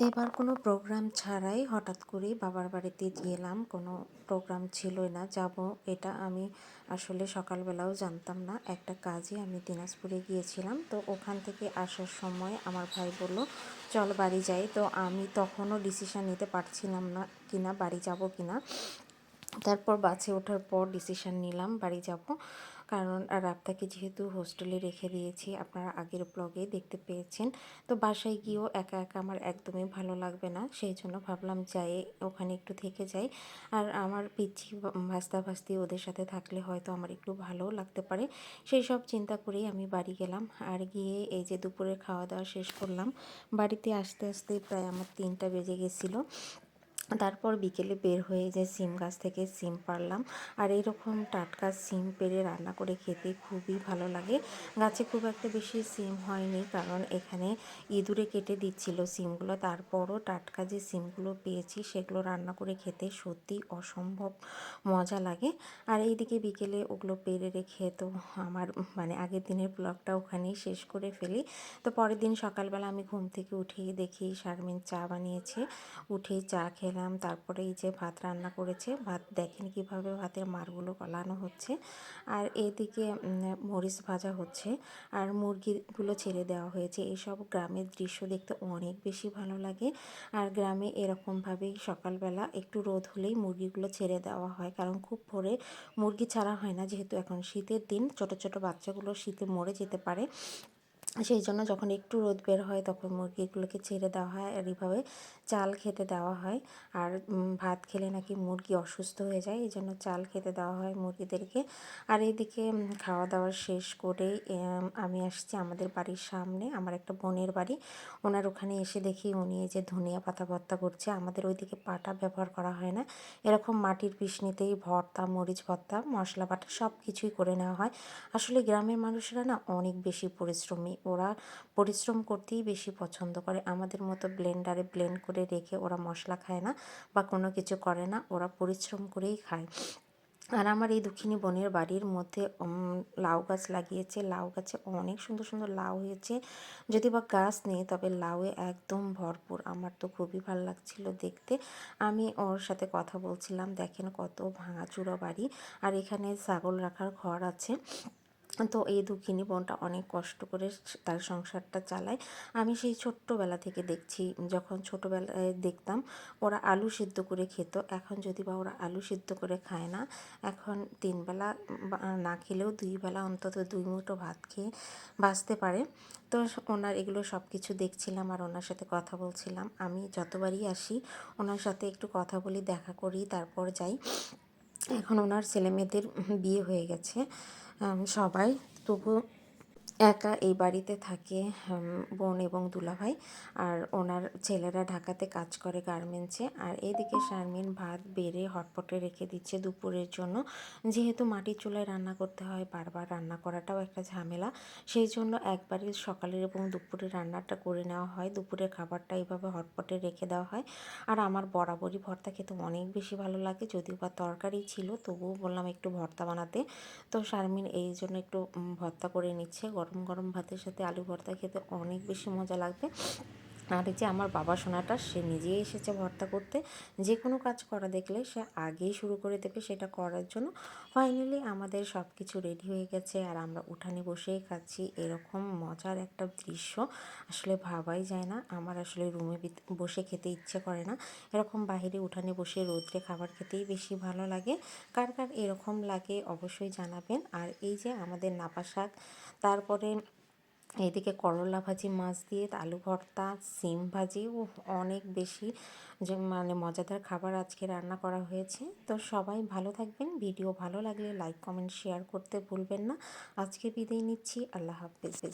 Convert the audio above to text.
এবার কোনো প্রোগ্রাম ছাড়াই হঠাৎ করেই বাবার বাড়িতে গেলাম কোনো প্রোগ্রাম ছিলই না। যাব এটা আমি আসলে সকালবেলাও জানতাম না। একটা কাজে আমি দিনাজপুরে গিয়েছিলাম। তো ওখান থেকে আসার সময় আমার ভাই বলল, চল বাড়ি যাই। তো আমি তখনও ডিসিশান নিতে পারছিলাম না কিনা, বাড়ি যাব কিনা। তারপর বাসে ওঠার পর ডিসিশান নিলাম, বাড়ি যাব। কারণ রাবতাকে যেহেতু হোস্টেলে রেখে দিয়েছি, আপনারা আগের ব্লগে দেখতে পেয়েছেন। তো বাসায় গিয়েও একা একা আমার একদমই ভালো লাগবে না, সেই জন্য ভাবলাম যাই, ওখানে একটু থেকে যাই। আর আমার পিচ্ছি ভাস্তা ভাস্তি ওদের সাথে থাকলে হয়তো আমার একটু ভালোও লাগতে পারে। সেই সব চিন্তা করেই আমি বাড়ি গেলাম। আর গিয়ে এই যে দুপুরের খাওয়া দাওয়া শেষ করলাম। বাড়িতে আসতে আসতে প্রায় আমার তিনটা বেজে গেছিল। তারপর বিকেলে বের হয়ে যে সিম গাছ থেকে সিম পারলাম আর এরকম টাটকা সিম পেরে রান্না করে খেতে খুবই ভালো লাগে। গাছে খুব একটা বেশি সিম হয়নি কারণ এখানে ইঁদুরে কেটে দিচ্ছিল সিমগুলো। তারপরও টাটকা যে সিমগুলো পেয়েছি সেগুলো রান্না করে খেতে সত্যি অসম্ভব মজা লাগে। আর এইদিকে বিকেলে ওগুলো পেরে রেখে তো আমার মানে আগের দিনের ব্লগটা ওখানেই শেষ করে ফেলি। তো পরের দিন সকালবেলা আমি ঘুম থেকে উঠেই দেখি শারমিন চা বানিয়েছে। উঠেই চা খেলাম দিলাম তারপরে এই যে ভাত রান্না করেছে, ভাত দেখেন কীভাবে ভাতের মারগুলো গলানো হচ্ছে। আর এদিকে মরিচ ভাজা হচ্ছে, আর মুরগিগুলো ছেড়ে দেওয়া হয়েছে। এইসব গ্রামের দৃশ্য দেখতে অনেক বেশি ভালো লাগে। আর গ্রামে এরকমভাবেই সকালবেলা একটু রোদ হলেই মুরগিগুলো ছেড়ে দেওয়া হয়, কারণ খুব ভোরে মুরগি ছাড়া হয় না। যেহেতু এখন শীতের দিন, ছোট ছোট বাচ্চাগুলো শীতে মরে যেতে পারে। সেই জন্য যখন একটু রোদ বের হয় তখন মুরগিগুলোকে ছেড়ে দেওয়া হয় আর এইভাবে চাল খেতে দেওয়া হয়। আর ভাত খেলে নাকি মুরগি অসুস্থ হয়ে যায়, এই জন্য চাল খেতে দেওয়া হয় মুরগিদেরকে। আর এইদিকে খাওয়া দাওয়া শেষ করে আমি আসছি আমাদের বাড়ির সামনে, আমার একটা বোনের বাড়ি। ওনার ওখানে এসে দেখি উনি যে ধনিয়া পাতা ভর্তা করছে, আমাদের ওইদিকে পাটা ব্যবহার করা হয় না। এরকম মাটির পিসনিতেই ভর্তা, মরিচ ভর্তা, মশলা বাটা সব কিছুই করে নেওয়া হয়। আসলে গ্রামের মানুষরা না অনেক বেশি পরিশ্রমী ওরা পরিশ্রম করতেই বেশি পছন্দ করে। আমাদের মতো ব্লেন্ডারে ব্লেন্ড করে রেখে ওরা মশলা খায় না বা কোনো কিছু করে না, ওরা পরিশ্রম করেই খায়। আর আমার এই দক্ষিণী বোনের বাড়ির মধ্যে লাউ গাছ লাগিয়েছে। লাউ গাছে অনেক সুন্দর সুন্দর লাউ হয়েছে। যদি বা গাছ নেই, তবে লাউয়ে একদম ভরপুর। আমার তো খুবই ভালো লাগছিল দেখতে। আমি ওর সাথে কথা বলছিলাম। দেখেন কত ভাঙাচুরো বাড়ি। আর এখানে ছাগল রাখার ঘর আছে। তো এই দুঃখিনী বোনটা অনেক কষ্ট করে তার সংসারটা চালায়। আমি সেই ছোট্টবেলা থেকে দেখছি, যখন ছোটোবেলায় দেখতাম ওরা আলু সিদ্ধ করে খেত। এখন যদি বা ওরা আলু সিদ্ধ করে খায় না, এখন তিনবেলা না খেলেও দুই বেলা অন্তত দুই মুঠো ভাত খেয়ে বাঁচতে পারে। তো ওনার এগুলো সব কিছু দেখছিলাম আর ওনার সাথে কথা বলছিলাম। আমি যতবারই আসি, ওনার সাথে একটু কথা বলি, দেখা করি, তারপর যাই। এখন ওনার ছেলেমেয়েদের বিয়ে হয়ে গেছে। সবাই তবু একা এই বাড়িতে থাকে বোন এবং দুলাভাই। আর ওনার ছেলেরা ঢাকাতে কাজ করে গার্মেন্টসে। আর এদিকে শারমিন ভাত বেড়ে হটপটে রেখে দিচ্ছে দুপুরের জন্য। যেহেতু মাটির চুলায় রান্না করতে হয়, বারবার রান্না করাটাও একটা ঝামেলা। সেই জন্য একবারই সকালের এবং দুপুরের রান্নাটা করে নেওয়া হয়। দুপুরের খাবারটা এইভাবে হটপটে রেখে দেওয়া হয়। আর আমার বরাবরই ভর্তা খেতে অনেক বেশি ভালো লাগে। যদিও বা তরকারি ছিল, তবুও বললাম একটু ভর্তা বানাতে। তো শারমিন এই জন্য একটু ভর্তা করে নিচ্ছে। গরম গরম ভাতের সাথে আলু ভর্তা খেতে অনেক বেশি মজা লাগবে। আর এই যে আমার বাবা সোনাটা, সে নিজেই এসেছে ভর্তা করতে। যে কোনো কাজ করা দেখলে সে আগেই শুরু করে দেবে সেটা করার জন্য। ফাইনালি আমাদের সব কিছু রেডি হয়ে গেছে আর আমরা উঠানে বসেই খাচ্ছি। এরকম মজার একটা দৃশ্য আসলে ভাবাই যায় না। আমার আসলে রুমে বসে খেতে ইচ্ছে করে না। এরকম বাহিরে উঠানে বসে রোদ্রে খাবার খেতেই বেশি ভালো লাগে। কার কার এরকম লাগে অবশ্যই জানাবেন। আর এই যে আমাদের নাপা শাক, তারপরে এদিকে করলা ভাজি, মাছ দিয়ে, আলু ভর্তা, সিম ভাজি। ও অনেক বেশি যে মানে মজাদার খাবার আজকে রান্না করা হয়েছে। তো সবাই ভালো থাকবেন। ভিডিও ভালো লাগলে লাইক, কমেন্ট, শেয়ার করতে ভুলবেন না। আজকে বিদায় নিচ্ছি। আল্লাহ হাফিজ।